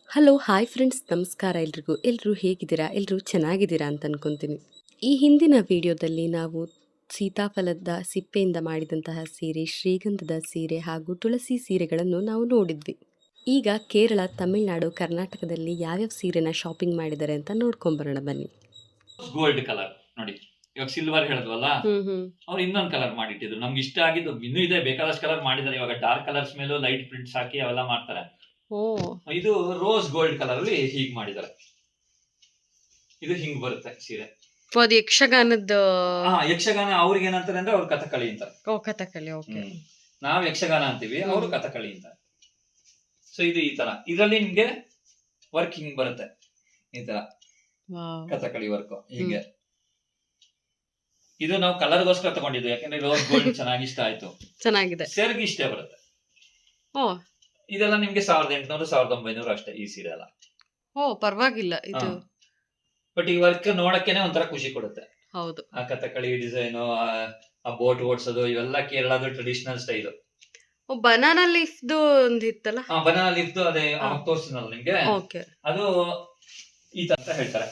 Hello hi friends ನಮಸ್ಕಾರ ಎಲ್ರಿಗೂ. ಎಲ್ಲರೂ ಹೇಗಿದ್ದೀರಾ? ಎಲ್ಲರೂ ಚೆನ್ನಾಗಿದ್ದೀರಾ ಅಂತ ಅನ್ಕೊತೀನಿ. ಈ ಹಿಂದಿನ ವಿಡಿಯೋದಲ್ಲಿ ನಾವು ಸೀತಾಫಲದ ಸಿಪ್ಪೆಯಿಂದ ಮಾಡಿದಂತಹ ಸೀರೆ ಶ್ರೀಗಂಧದ ಸೀರೆ ಹಾಗೂ ತುಳಸಿ ಸೀರೆಗಳನ್ನು ನಾವು ನೋಡಿದ್ವಿ. ಈಗ ಕೇರಳ ತಮಿಳುನಾಡು ಕರ್ನಾಟಕದಲ್ಲಿ ಯಾವ್ಯಾವ ಸೀರೆನ ಶಾಪಿಂಗ್ ಮಾಡಿದ್ದಾರೆ ಅಂತ ನೋಡ್ಕೊಂಬರೋಣ ಬನ್ನಿ. ಗೋಲ್ಡ್ ಕಲರ್ ನೋಡಿ. ಇವಾಗ ಸಿಲ್ವರ್ ಹೇಳಿದ್ವಲ್ಲ? ಅವ್ರು ಇನ್ನೊಂದು ಕಲರ್ ಮಾಡಿಟ್ಟಿದ್ರು. ನಮ್ಗೆ ಇಷ್ಟ ಆಗಿದ್ದು ಇನ್ನೂ ಇದೆ. ಬೇಕಾದಷ್ಟು ಕಲರ್ ಮಾಡಿದ್ದಾರೆ. ಇವಾಗ ಡಾರ್ಕ್ ಕಲರ್ಸ್ ಮೇಲೂ ಲೈಟ್ ಪ್ರಿಂಟ್ಸ್ ಹಾಕಿ ಅವೆಲ್ಲ ಮಾಡ್ತಾರೆ. ಇದು ರೋಸ್ ಗೋಲ್ಡ್ ಕಲರ್ ಅಲ್ಲಿ ಹೀಗ್ ಮಾಡಿದ್ದಾರೆ. ಇದು ಹಿಂಗ್ ಬರುತ್ತೆ ಸೀರೆ. ಅದು ಯಕ್ಷಗಾನದ ಹಾ ಯಕ್ಷಗಾನ ಅವ್ರಿಗೆ ಏನಂತಾರೆ ಅಂದ್ರೆ ಅವ್ರು ಕಥಕಳಿ ಅಂತಾರೆ. ಓ ಕಥಕಳಿ ಓಕೆ. ನಾವ್ ಯಕ್ಷಗಾನ ಅಂತೀವಿ. ಅವರು ಕಥಕಳಿ ಅಂತಾರೆ. ಸೊ ಇದು ಈ ತರ. ಇದರಲ್ಲಿ ನಿಮ್ಗೆ ವರ್ಕ್ ಹಿಂಗ್ ಬರುತ್ತೆ. ಈ ತರ. ಕಥಕಳಿ ವರ್ಕ್ ಹೀಗೆ. ಇದು ನಾವು ಕಲರ್ಗೋಸ್ಕರ ತಗೊಂಡಿದ್ದು ಯಾಕಂದ್ರೆ ರೋಸ್ ಗೋಲ್ಡ್ ಚೆನ್ನಾಗಿ ಇಷ್ಟ ಆಯ್ತು. ಚೆನ್ನಾಗಿದೆ. ಸೆರ್ಗ್ ಇಷ್ಟೇ ಬರುತ್ತೆ. ಓ ಇದೆಲ್ಲ ನಿಮ್ಗೆ ಸಾವಿರದ ಎಂಟುನೂರು ಸಾವಿರದ ಒಂಬೈನೂರು ಅಷ್ಟೇ ಈ ಸೀರೆ ಎಲ್ಲ ಓ ಪರವಾಗಿಲ್ಲ ಇದು. ಬಟ್ ಈ ವರ್ಕ್ ನೋಡಕ್ಕೇನೆ ಒಂಥರ ಖುಷಿ ಕೊಡುತ್ತೆ. ಹೌದು. ಆ ಕಥಕಳಿ ಡಿಸೈನು ಆ ಬೋಟ್ ಓಡಿಸೋದು ಇವೆಲ್ಲ ಕೇರಳದ ಟ್ರೆಡಿಷನಲ್ ಸ್ಟೈಲ್ ಬನಾನಾ ಲೀಫ್ದು ಒಂದು ಇತ್ತಲ್ಲ? ಬನಾನಾ ಲಿಫ್ಟ್ ಅದೇ ಹಾ. ತೋರಿಸಿನಲ್ಲ ನಿಮ್ಗೆ. ಅದು ಈ ತರ ಹೇಳ್ತಾರೆ.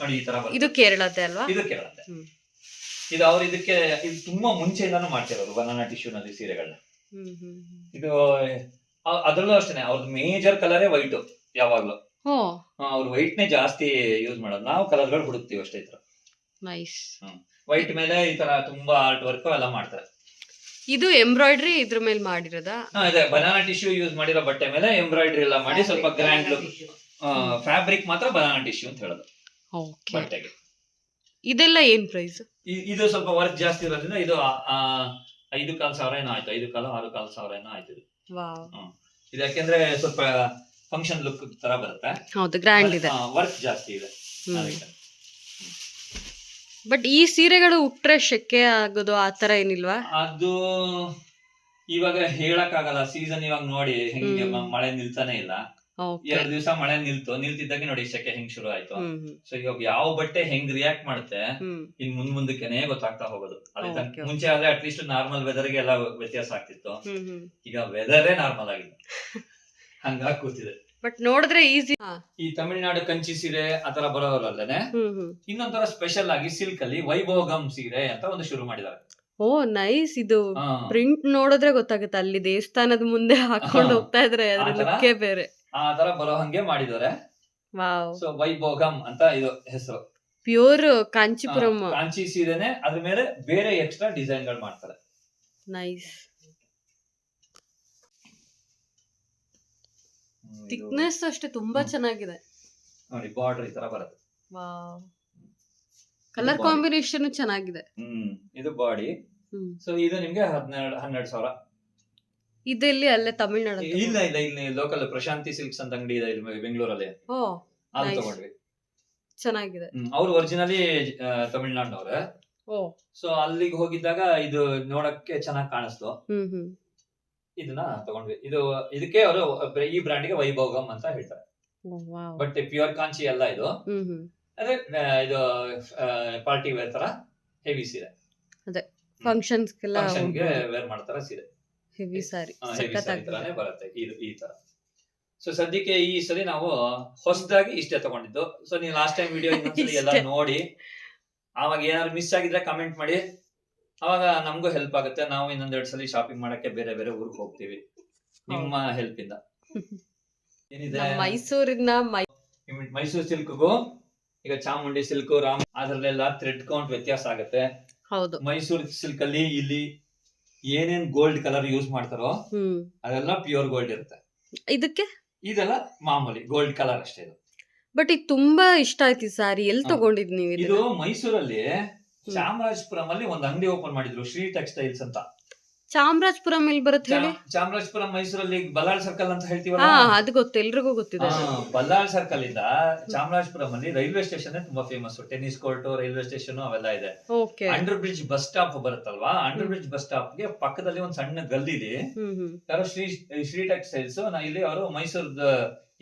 ನೋಡಿ ಈ ತರ ಇದು ಕೇರಳದ್ದೇ ಅಲ್ವಾ? ಇದು ಕೇರಳದೆ ಇದು ಅವ್ರು ಇದಕ್ಕೆ ಇದು ತುಂಬಾ ಮುಂಚೆಯಿಂದಾನು ಮಾಡ್ತಿರೋದು ಬನಾನಾ ಟಿಶ್ಯೂ ನಲ್ಲಿ ಸೀರೆಗಳನ್ನ. ಇದು ಅದ್ರಲ್ಲೂ ಅಷ್ಟೇನೆ ಅವ್ರದ್ದು ಮೇಜರ್ ಕಲರೇ ವೈಟ್ ಯಾವಾಗ್ಲೂ. ಓ ಅವ್ರು ವೈಟ್ ನೇ ಜಾಸ್ತಿ ಯೂಸ್ ಮಾಡೋದು. ನಾವು ಕಲರ್ಗಳು ಹುಡುಕ್ತಿವಿ ಅಷ್ಟೇ ಈ ತರ. ನೈಸ್ ವೈಟ್ ಮೇಲೆ ಈ ತರ ತುಂಬಾ ಆರ್ಟ್ ವರ್ಕ್ ಎಲ್ಲ ಮಾಡ್ತಾರೆ. ಇದು ಎಂಬ್ರಾಯ್ಡ್ರಿ ಇದ್ರ ಮೇಲೆ ಮಾಡಿರೋದಾ? ಹಾ, ಇದೆ ಬನಾನಾ ಟಿಶ್ಯೂ ಯೂಸ್ ಮಾಡಿರೋ ಬಟ್ಟೆ ಮೇಲೆ ಎಂಬ್ರಾಯ್ಡ್ರಿ ಎಲ್ಲ ಮಾಡಿ ಸ್ವಲ್ಪ ಗ್ರ್ಯಾಂಡ್ ಲುಕ್ ಫ್ಯಾಬ್ರಿಕ್ ಮಾತ್ರ ಬನಾನಾ ಟಿಶ್ಯೂ ಅಂತ ಹೇಳೋದು. ಓಕೆ ಬಟ್ಟೆಗೆ. ಇದೆಲ್ಲ ಏನ್ ಪ್ರೈಸ್ ಇ- ಇದು ಸ್ವಲ್ಪ ವರ್ಕ್ ಜಾಸ್ತಿ ಇರೋದ್ರಿಂದ ಇದು ಆ- ಆ, ಐದು ಕಾಲ್ ಸಾವಿರ ಏನೋ ಆಯ್ತು. ಐದು ಕಾಲು ಆರು ಕಾಲ್ ಸಾವಿರ ಏನೋ ಆಯ್ತು ಇದು. ಇದು ಯಾಕೆಂದ್ರೆ ಸ್ವಲ್ಪ ಫಂಕ್ಷನ್ ಲುಕ್ ತರ ಬರುತ್ತೆ. ಹೌದು ಗ್ರ್ಯಾಂಡ್ ಇದೆ. ವರ್ಕ್ ಜಾಸ್ತಿ ಇದೆ. ಬಟ್ ಈ ಸೀರೆಗಳು ಉಟ್ರೆ ಶೆಕೆ ಆಗೋದು ಆ ತರ ಏನಿಲ್ವಾ? ಅದು ಇವಾಗ ಹೇಳಕ್ ಆಗಲ್ಲ ಸೀಸನ್ ಇವಾಗ ನೋಡಿ ಹೆಂಗೆ ಮಳೆ ನಿಲ್ತಾನೆ ಇಲ್ಲ. ಎರಡ್ ದಿವಸ ಮಳೆ ನಿಲ್ತು ನಿಲ್ತಿದ್ದಾಗೆ ನೋಡಿ ಸೆಕೆ ಹೆಂಗ್ ಶುರು ಆಯ್ತು. ಸೊ ಇವಾಗ ಯಾವ ಬಟ್ಟೆ ಹೆಂಗ್ ರಿಯಾಕ್ಟ್ ಮಾಡುತ್ತೆ ಇನ್ ಮುಂದ್ ಮುಂದಕ್ಕೆನೆ ಗೊತ್ತಾಗ್ತಾ ಹೋಗೋದು. ಅದೇ ಮುಂಚೆ ಆದ್ರೆ ಅಟ್ಲೀಸ್ಟ್ ನಾರ್ಮಲ್ ವೆದರ್ಗೆ ಎಲ್ಲ ವ್ಯತ್ಯಾಸ ಆಗ್ತಿತ್ತು. ಈಗ ವೆದರೇ ನಾರ್ಮಲ್ ಆಗಿದೆ. ಹಂಗಾಗಿ ಕೂತಿದೆ. ಬಟ್ ನೋಡಿದ್ರೆ ಈಸಿ ಈ ತಮಿಳ್ನಾಡು ಕಂಚಿ ಸೀರೆ ಆತರ ಹ್ಮ್ ಇನ್ನೊಂಥರ ಸ್ಪೆಷಲ್ ಆಗಿ ಸಿಲ್ಕ್ ಅಲ್ಲಿ ವೈಭೋಗಂ ಸೀರೆ ಅಂತ ಒಂದು ಶುರು ಮಾಡಿದ್ದಾರೆ. ಓ ನೈಸ್ ಇದು. ಪ್ರಿಂಟ್ ನೋಡಿದ್ರೆ ಗೊತ್ತಾಗುತ್ತೆ ಅಲ್ಲಿ ದೇವಸ್ಥಾನದ ಮುಂದೆ ಹಾಕೊಂಡು ಹೋಗ್ತಾ ಇದ್ರೆ ಅದ್ರ ಲುಕ್ಕೇ ಬೇರೆ. ಆ ತರ ಬರೋ ಹಂಗೆ ಮಾಡಿದ್ದಾರೆ. ವಾವ್. ಸೊ ವೈಭೋಗಂ ಅಂತ ಇದು ಹೆಸರು. ಪ್ಯೂರ್ ಕಾಂಚಿಪುರಂ. ಕಾಂಚಿ ಸೀರೆನೆ ಅದ್ರ ಮೇಲೆ ಬೇರೆ ಎಕ್ಸ್ಟ್ರಾ ಡಿಸೈನ್ಗಳು ಮಾಡ್ತಾರೆ. ನೈಸ್. ಥಿಕ್ನೆಸ್ ಅಷ್ಟೇ ತುಂಬಾ ಚೆನ್ನಾಗಿದೆ. ನೋಡಿ ಬಾರ್ಡರ್ ಈ ತರ ಬರುತ್ತೆ. ವಾವ್. ಕಲರ್ ಕಾಂಬಿನೇಷನ್ ಚೆನ್ನಾಗಿದೆ. ಹ್ಮ್ ಇದು ಬಾಡಿ ಸೊ ಇದು ನಿಮ್ಗೆ ಹದಿನೆರಡು ಹನ್ನೆರಡು ಸಾವಿರ. ಇದೆಲ್ಲಿ ಅಲ್ಲೇ ತಮಿಳ್ನಾಡು ಇಲ್ಲ ಇಲ್ಲ ಇಲ್ಲಿ ಲೋಕಲ್ ಪ್ರಶಾಂತಿ ಸಿಲ್ಕ್ಸ್ ಅಂತ ಅಂಗಡಿ ಇದೆ ಇಲ್ಲಿ ಬೆಂಗಳೂರಲ್ಲಿ. ಓ ಅಲ್ಲಿ Nice. ತಗೊಂಡ್ವಿ. ಚೆನ್ನಾಗಿದೆ. ಅವ್ರು ಒರಿಜಿನಲಿ ತಮಿಳ್ನಾಡಿನವ್ರೆ ಓ. ಸೊ ಅಲ್ಲಿಗೆ ಹೋಗಿದ್ದಾಗ ಇದು ನೋಡಕ್ಕೆ ಚೆನ್ನಾಗಿ ಕಾಣಿಸ್ತು. ಹ್ಮ್ ಹ್ಮ್. ಇದನ್ನ ತಗೊಂಡ್ವಿ. ಇದು ಇದಕ್ಕೆ ಅವರು ಈ ಬ್ರ್ಯಾಂಡ್ಗೆ ವೈಭೋಗಂ ಅಂತ ಹೇಳ್ತಾರೆ. ಓ, ಬಟ್ ಪ್ಯೂರ್ ಕಾಂಚಿ ಅಲ್ಲ ಇದು. ಹ್ಮ್ ಹ್ಮ್. ಅದೇ ಆ, ಇದು ಪಾರ್ಟಿ ವೇರ್ ತರ ಹೆವಿ ಸೀರೆ. ಫಂಕ್ಷನ್ಸ್ಗೆಲ್ಲ ಫಂಕ್ಷನ್ಗೆ ವೇರ್ ಮಾಡ್ತಾರ ಸೀರೆ. ಹೆವಿ ಸಾರಿ ಬರುತ್ತೆ. ಇದು ಈ ತರ. ಸೊ ಸದ್ಯಕ್ಕೆ ಈ ಸರಿ ನಾವು ಹೊಸದಾಗಿ ಇಷ್ಟೇ ತಗೊಂಡಿದ್ದು. ಸೊ ನೀವು ಲಾಸ್ಟ್ ಟೈಮ್ ವಿಡಿಯೋ ಇನ್ನೊಂದ್ಸಲಿ ಎಲ್ಲ ನೋಡಿ ಆವಾಗ ಏನಾದ್ರು ಮಿಸ್ ಆಗಿದ್ರೆ ಕಮೆಂಟ್ ಮಾಡಿ. ಅವಾಗ ನಮಗೂ ಹೆಲ್ಪ್ ಆಗುತ್ತೆ. ನಾವು ಇನ್ನೊಂದೆರಡು ಸಲ ಶಾಪಿಂಗ್ ಮಾಡಕ್ಕೆ ಬೇರೆ ಬೇರೆ ಊರಿಗೆ ಹೋಗ್ತೀವಿ. ನಿಮ್ಮ ಹೆಲ್ಪ್ ಇಂದ ಏನಿದೆ? ಮೈಸೂರಿನ ಮೈಸೂರು ಸಿಲ್ಕ್ಗೂ ಈಗ ಚಾಮುಂಡಿ ಸಿಲ್ಕ್ ರಾಮ್ ಅದ್ರಲ್ಲೆಲ್ಲ ಥ್ರೆಡ್ ಕೌಂಟ್ ವ್ಯತ್ಯಾಸ ಆಗುತ್ತೆ. ಹೌದು. ಮೈಸೂರು ಸಿಲ್ಕ್ ಅಲ್ಲಿ ಇಲ್ಲಿ ಏನೇನ್ ಗೋಲ್ಡ್ ಕಲರ್ ಯೂಸ್ ಮಾಡ್ತಾರೋ ಹ್ಮ್. ಅದೆಲ್ಲ ಪ್ಯೂರ್ ಗೋಲ್ಡ್ ಇರುತ್ತೆ. ಇದಕ್ಕೆ? ಇದೆಲ್ಲ ಮಾಮೂಲಿ ಗೋಲ್ಡ್ ಕಲರ್ ಅಷ್ಟೇ ಇದು. ಬಟ್ ಇದು ತುಂಬಾ ಇಷ್ಟ ಆಯ್ತು ಈ ಸಾರಿ. ಎಲ್ಲಿ ಹಾ. ತಗೊಂಡಿದ್ ನೀವು ಇದು ಇದು ಮೈಸೂರಲ್ಲಿ ಚಾಮರಾಜಪುರಂ ಅಲ್ಲಿ ಒಂದು ಅಂಗಡಿ ಓಪನ್ ಮಾಡಿದ್ರು ಶ್ರೀ ಟೆಕ್ಸ್ಟೈಲ್ಸ್ ಅಂತ. ಚಾಮರಾಜಪುರಂ ಇಲ್ಲಿ ಬರುತ್ತೆ ಹೇಳಿ? ಚಾಮರಾಜಪುರ ಮೈಸೂರಲ್ಲಿ ಬಲ್ಲಾಳ್ ಸರ್ಕಲ್ ಅಂತ ಹೇಳ್ತೀವಲ್ಲ? ಹಾ ಅದು ಗೊತ್ತು ಎಲ್ರಿಗೂ ಗೊತ್ತಿದೆ ಬಲ್ಲಾಳ್ ಸರ್ಕಲ್ ಇಂದ ಚಾಮರಾಜಪುರಂ ಅಲ್ಲಿ ರೈಲ್ವೆ ಸ್ಟೇಷನ್ ತುಂಬಾ famous tennis court railway station ಅವೆಲ್ಲ ಇದೆ. Okay. Under bridge bus stop ಬರುತ್ತಲ್ವಾ? Under bridge bus ಸ್ಟಾಪ್ಗೆ ಪಕ್ಕದಲ್ಲಿ ಒಂದ್ ಸಣ್ಣ ಗಲ್ಲಿ ಹ್ಮ್ ಹ್ಮ್. ಯಾರೋ ಶ್ರೀ ಶ್ರೀ ಟೆಕ್ಸ್ಟೈಲ್ಸ್ ಇಲ್ಲಿ ಅವರು ಮೈಸೂರದ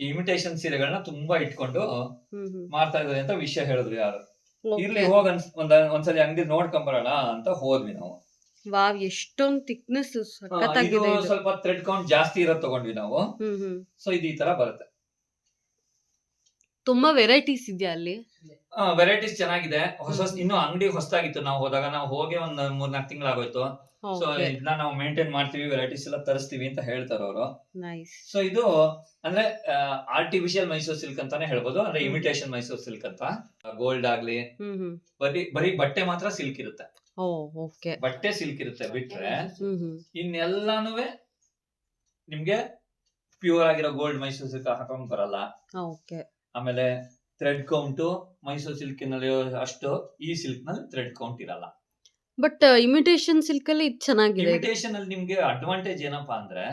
ಇಮಿಟೇಷನ್ ಸೀರೆಗಳನ್ನ ತುಂಬಾ ಇಟ್ಕೊಂಡು ಹ್ಮ್ ಹ್ಮ್. ಮಾಡ್ತಾ ಇದಾರೆ ಅಂತ ವಿಷಯ ಹೇಳಿದ್ರು ಯಾರು. Okay. ಇರ್ಲಿ ಹೋಗ ಒಂದ್ ಒಂದ್ಸಲಿ ಅಂಗಡಿ ನೋಡ್ಕೊಂಬರೋಣ ಅಂತ ಹೋದ್ವಿ ನಾವು. ವಾವ್ ಎಷ್ಟೊಂದು ಥಿಕ್ನೆಸ್ ಸಖತ್ತಾಗಿದೆ ಇದು ಸ್ವಲ್ಪ ಥ್ರೆಡ್ ಕೌಂಟ್ ಜಾಸ್ತಿ ಇರೋದ್ ತಗೊಂಡ್ವಿ ನಾವು. ಹ್ಮ್ ಹ್ಮ್. ಸೊ ಇದು ಈ ತರ ಬರುತ್ತೆ. ತುಂಬಾ ವೆರೈಟೀಸ್ ಇದೆಯಾ ಅಲ್ಲಿ? ವೆರೈಟೀಸ್ ಚೆನ್ನಾಗಿದೆ. ಹೊಸ ಇನ್ನು ಅಂಗಡಿ ಹೊಸದಾಗಿತ್ತು. ನಾವು ಹೋದಾಗ ನಾವು ಹೋಗಿ ಒಂದ್ ಮೂರ್ನಾಲ್ಕು ತಿಂಗಳಾಗೋಯ್ತು ಸೊ ಇದನ್ನ ನಾವು ಮೇಂಟೈನ್ ಮಾಡ್ತೀವಿ ವೆರೈಟೀಸ್ ಎಲ್ಲ ತರಿಸ್ತೀವಿ ಅಂತ ಹೇಳ್ತಾರೆ ಅವರು. ಸೊ ಇದು ಅಂದ್ರೆ ಆರ್ಟಿಫಿಷಿಯಲ್ ಮೈಸೂರ್ ಸಿಲ್ಕ್ ಅಂತಾನೆ ಹೇಳ್ಬೋದು. ಅಂದ್ರೆ. ಇಮಿಟೇಷನ್ ಮೈಸೂರ್ ಸಿಲ್ಕ್ ಅಂತ. ಗೋಲ್ಡ್ ಆಗ್ಲಿ ಹ್ಮ್ ಹ್ಮ್. ಬರೀ ಬರೀ ಬಟ್ಟೆ ಮಾತ್ರ ಸಿಲ್ಕ್ ಇರುತ್ತೆ. ಓ ಓಕೆ. ಬಟ್ಟೆ ಸಿಲ್ಕ್ ಇರುತ್ತೆ ಬಿಟ್ರೆ ಇನ್ನೆಲ್ಲಾನು ನಿಮ್ಗೆ ಪ್ಯೂರ್ ಆಗಿರೋ ಗೋಲ್ಡ್ ಮೈಸೂರ್ ಸಿಲ್ಕ್ ಹಾಕೊಂಡ್ ಬರಲ್ಲ. ಓಕೆ. ಆಮೇಲೆ ಥ್ರೆಡ್ ಕೌಂಟ್ ಮೈಸೂರ್ ಸಿಲ್ಕ್ನಲ್ಲಿ ಅಷ್ಟು ಈ ಸಿಲ್ಕ್ನಲ್ಲಿ ಥ್ರೆಡ್ ಕೌಂಟ್ ಇರಲ್ಲ. ಬಟ್ ಇಮಿಟೇಷನ್ ಸಿಲ್ಕ್ ಅಲ್ಲಿ ಇದು ಚೆನ್ನಾಗಿದೆ. ಇಮಿಟೇಷನ್ ಅಲ್ಲಿ ನಿಮ್ಗೆ ಅಡ್ವಾಂಟೇಜ್ ಏನಪ್ಪಾ ಅಂದ್ರೆ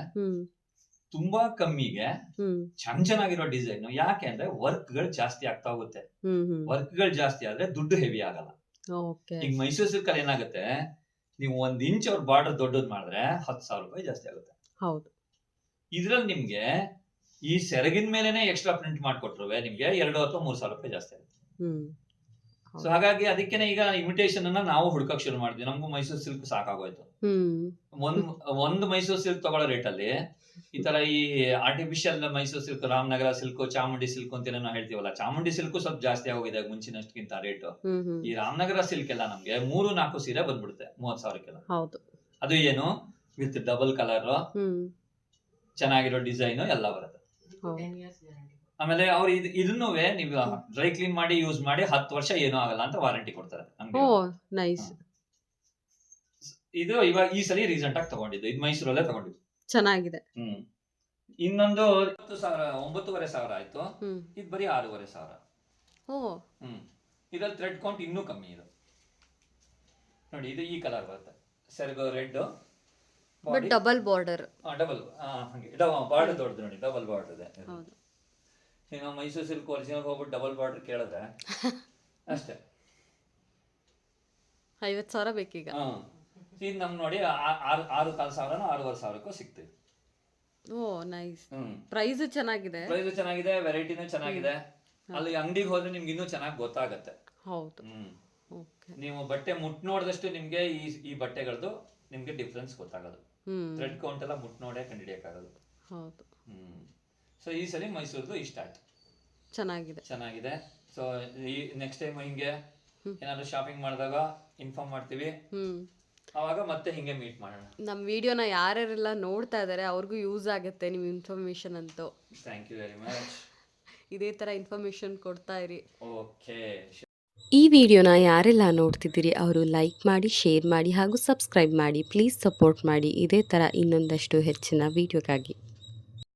ತುಂಬಾ ಕಮ್ಮಿಗೆ ಚೆನ್ನ ಚೆನ್ನಾಗಿರೋ ಡಿಸೈನ್ ಯಾಕೆ ಅಂದ್ರೆ ವರ್ಕ್ಗಳು ಜಾಸ್ತಿ ಆಗ್ತಾ ಹೋಗುತ್ತೆ. ವರ್ಕ್ಗಳು ಜಾಸ್ತಿ ಆದ್ರೆ ದುಡ್ಡು ಹೆವಿ ಆಗಲ್ಲ. ಓಕೆ ಈಗ ಮೈಸೂರ್ ಸಿಲ್ಕ್ ಅಲ್ಲಿ ಏನಾಗುತ್ತೆ? ನೀವು ಒಂದ್ ಇಂಚ್ ಅವ್ರ ಬಾರ್ಡರ್ ದೊಡ್ಡದ್ ಮಾಡಿದ್ರೆ ಹತ್ತು ಸಾವಿರ ರೂಪಾಯಿ ಜಾಸ್ತಿ ಆಗುತ್ತೆ. ಹೌದು. ಇದ್ರಲ್ಲಿ ನಿಮ್ಗೆ ಈ ಸೆರಗಿನ ಮೇಲೆನೆ ಎಕ್ಸ್ಟ್ರಾ ಪ್ರಿಂಟ್ ಮಾಡ್ಕೊಟ್ರು ನಿಮ್ಗೆ ಎರಡು ಅಥವಾ ಮೂರ್ ಸಾವಿರ ರೂಪಾಯಿ ಜಾಸ್ತಿ ಆಗುತ್ತೆ. ಸೊ ಹಾಗಾಗಿ ಅದಕ್ಕೆನೆ ಈಗ ಇಮಿಟೇಷನ್ ಅನ್ನ ನಾವು ಹುಡ್ಕಕ್ ಶುರು ಮಾಡಿದ್ವಿ. ನಮಗೂ ಮೈಸೂರ್ ಸಿಲ್ಕ್ ಸಾಕಾಗೋಯ್ತು. ಒಂದ್ ಒಂದ್ ಮೈಸೂರು ಸಿಲ್ಕ್ ತಗೊಳ್ಳೋ ರೇಟ್ ಅಲ್ಲಿ ಈ ತರ ಈ artificial Mysore silk Ramanagara silk Chamundi silk ಅಂತ ನಾವು ಹೇಳ್ತೀವಲ್ಲ ಚಾಮುಂಡಿ ಸಿಲ್ಕ್ ಸ್ವಲ್ಪ ಜಾಸ್ತಿ ಆಗೋಗಿದೆ ಮುಂಚಿನಷ್ಟಕ್ಕಿಂತ ರೇಟ್ ಈ ರಾಮನಗರ ಸಿಲ್ಕ್ ಎಲ್ಲ ನಮ್ಗೆ ಮೂರು ನಾಲ್ಕು ಸೀರೆ ಬಂದ್ಬಿಡುತ್ತೆ ಮೂವತ್ ಸಾವಿರಕ್ಕೆಲ್ಲ. ಹೌದು. ಅದು ಏನು? ವಿತ್ ಡಬಲ್ ಕಲರ್ ಚೆನ್ನಾಗಿರೋ ಡಿಸೈನ್ ಎಲ್ಲ ಬರುತ್ತೆ. ಆಮೇಲೆ ಅವ್ರು ಇದು ಇದನ್ನು ನೀವು ಡ್ರೈ ಕ್ಲೀನ್ ಮಾಡಿ ಯೂಸ್ ಮಾಡಿ ಹತ್ತು ವರ್ಷ ಏನೂ ಆಗಲ್ಲ ಅಂತ ವಾರಂಟಿ ಕೊಡ್ತಾರೆ ನಮ್ಗೆ. ಓ ನೈಸ್ ಇದು ಇವಾಗ ಈ ಸಲ ರೀಸೆಂಟ್ ಆಗಿ ತಗೊಂಡಿದ್ದು. ಇದು ಮೈಸೂರಲ್ಲೇ ತಗೊಂಡಿದ್ದು. ಚೆನ್ನಾಗಿದೆ. ಹ್ಮ್. ಇನ್ನೊಂದು ಹತ್ತು ಸಾವಿರ ಒಂಬತ್ತುವರೆ ಸಾವಿರ ಆಯ್ತು. ಹ್ಮ್. ಇದು ಬರೀ ಆರೂವರೆ ಸಾವಿರ. ಓ. ಹ್ಮ್. ಇದ್ರಲ್ಲಿ ಥ್ರೆಡ್ ಕೌಂಟ್ ಇನ್ನೂ ಕಮ್ಮಿ ಇದು. ನೋಡಿ ಇದು ಈ ಕಲರ್ ಬರುತ್ತೆ. ಸೆರಗು red but double border double ಹಂಗೆ. ಬಾರ್ಡರ್ ದೊಡ್ಡದು ನೋಡಿ ಡಬಲ್ ಬಾರ್ಡರ್ ಇದೆ. ಹೌದು. ಈಗ ಮೈಸೂರು ಸಿಲ್ಕ್ ಒರಿಜಿನಲ್ ಹೋಗ್ಬಿಟ್ಟು ಡಬಲ್ ಬಾರ್ಡರ್ ಕೇಳಿದ್ರೆ ಅಷ್ಟೇ. ಐವತ್ ಸಾವಿರ ಬೇಕೀಗ? ಹ್ಮ್ ಇದು ನಮ್ ನೋಡಿ ಆ- ಆರು ಆರು ಕಾಲು ಸಾವಿರನೋ ಆರೂವರೆ ಸಾವಿರಕ್ಕೂ ಸಿಗ್ತೀವಿ ಓ ನೈಸ್. ಪ್ರೈಸ್ ಚೆನ್ನಾಗಿದೆ. ಪ್ರೈಸ್ ಚೆನ್ನಾಗಿದೆ ವೆರೈಟಿನೂ ಚೆನ್ನಾಗಿದೆ. ಅಲ್ಲಿ ಅಂಗಡಿಗೆ ಹೋದ್ರೆ ನಿಮ್ಗೆ ಇನ್ನೂ ಚೆನ್ನಾಗಿ ಗೊತ್ತಾಗತ್ತೆ. ಹೌದು. ಹ್ಮ್. ಓಕೆ. ನೀವು ಬಟ್ಟೆ ಮುಟ್ ನೋಡಿದಷ್ಟು ನಿಮ್ಗೆ ಈ ಈ ಬಟ್ಟೆಗಳದ್ದು ನಿಮ್ಗೆ ಡಿಫ್ರೆನ್ಸ್ ಗೊತ್ತಾಗೋದು. ಹ್ಮ್. ಥ್ರೆಡ್ ಕೌಂಟ್ ಎಲ್ಲ ಮುಟ್ ನೋಡೇ ಕಂಡಿಡಿಯಕ್ಕಾಗೋದು. ಹೌದು. ಹ್ಮ್. ಸೊ ಈ ಸಲ ಮೈಸೂರ್ದು ಇಷ್ಟ ಆಯ್ತು. ಚೆನ್ನಾಗಿದೆ. ಚೆನ್ನಾಗಿದೆ. ಸೊ ಈ ನೆಕ್ಸ್ಟ್ ಟೈಮ್ ಹಿಂಗೆ. ಏನಾದ್ರು ಶಾಪಿಂಗ್ ಮಾಡಿದಾಗ ಇನ್ಫಾರ್ಮ್ ಮಾಡ್ತೀವಿ. ಅವಾಗ ಮತ್ತೆ ಹಿಂಗೆ ಮೀಟ್ ಮಾಡೋಣ. ನಮ್ಮ ವಿಡಿಯೋನ ಯಾರ್ಯಾರೆಲ್ಲ ನೋಡ್ತಾ ಇದ್ದಾರೆ ಅವ್ರಿಗೂ ಯೂಸ್ ಆಗುತ್ತೆ ನಿಮ್ಮ ಇನ್ಫಾರ್ಮೇಷನ್ ಅಂತೂ. ಥ್ಯಾಂಕ್ ಯು ವೆರಿ ಮಚ್ ಇದೇ ಥರ ಇನ್ಫಾರ್ಮೇಷನ್ ಕೊಡ್ತಾ ಇರಿ. ಓಕೆ ಈ ವಿಡಿಯೋನ ಯಾರೆಲ್ಲ ನೋಡ್ತಿದ್ದೀರಿ ಅವರು ಲೈಕ್ ಮಾಡಿ ಶೇರ್ ಮಾಡಿ ಹಾಗೂ ಸಬ್ಸ್ಕ್ರೈಬ್ ಮಾಡಿ ಪ್ಲೀಸ್ ಸಪೋರ್ಟ್ ಮಾಡಿ. ಇದೇ ಥರ ಇನ್ನೊಂದಷ್ಟು ಹೆಚ್ಚಿನ ವಿಡಿಯೋಗಾಗಿ